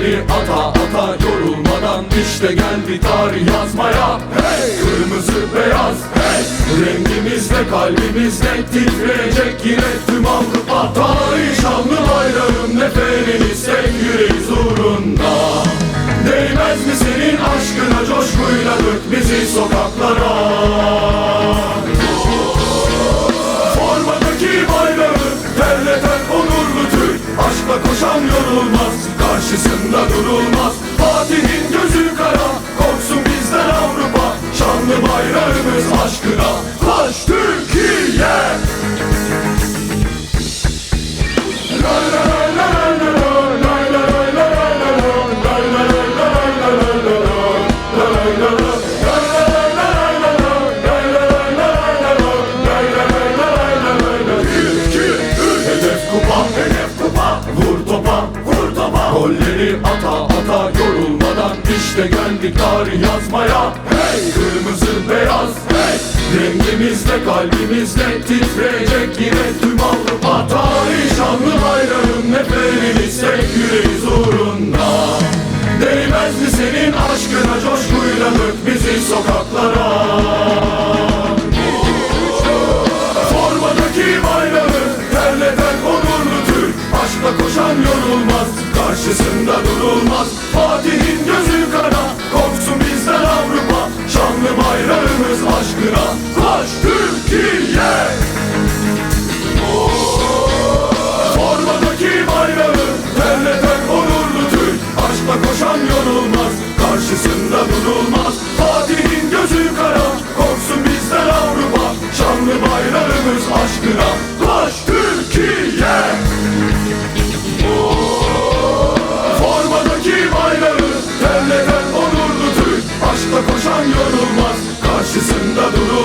Yelkenleri ata ata yorulmadan işte geldi tarih yazmaya Hey! Kırmızı beyaz hey! Rengimizle kalbimizle titreyecek yine tüm Avrupa Tarih şanlı bayrağım neferimiz tek yüreğiz uğrunda Değmez mi senin aşkına coşkuyla dök bizi sokaklara durulmaz Fatih'in gözü kara, korksun bizden Avrupa. Şanlı bayrağımız aşkına, koş Türkiye! Ata ata yorulmadan işte geldik tarih yazmaya. Hey! Kırmızı beyaz hey! Rengimizle kalbimizle titreyecek yine tüm Avrupa Tarih şanlı bayrağım neferimiz tek yüreğiz Değmez mi senin aşkına coşkuyla dök bizi sokaklara? Formadaki bayrağı terleten onurlu Türk. Aşkla koşan yorulmaz, karşısında durulmaz. Fatih'in gözü kara, korksun bizden Avrupa. Şanlı bayrağımız aşkına, koş Türkiye! Formadaki bayrağı terleten onurlu Türk. Aşkla koşan yorulmaz, karşısında durulmaz koşan yorulmaz. Karşısında durur.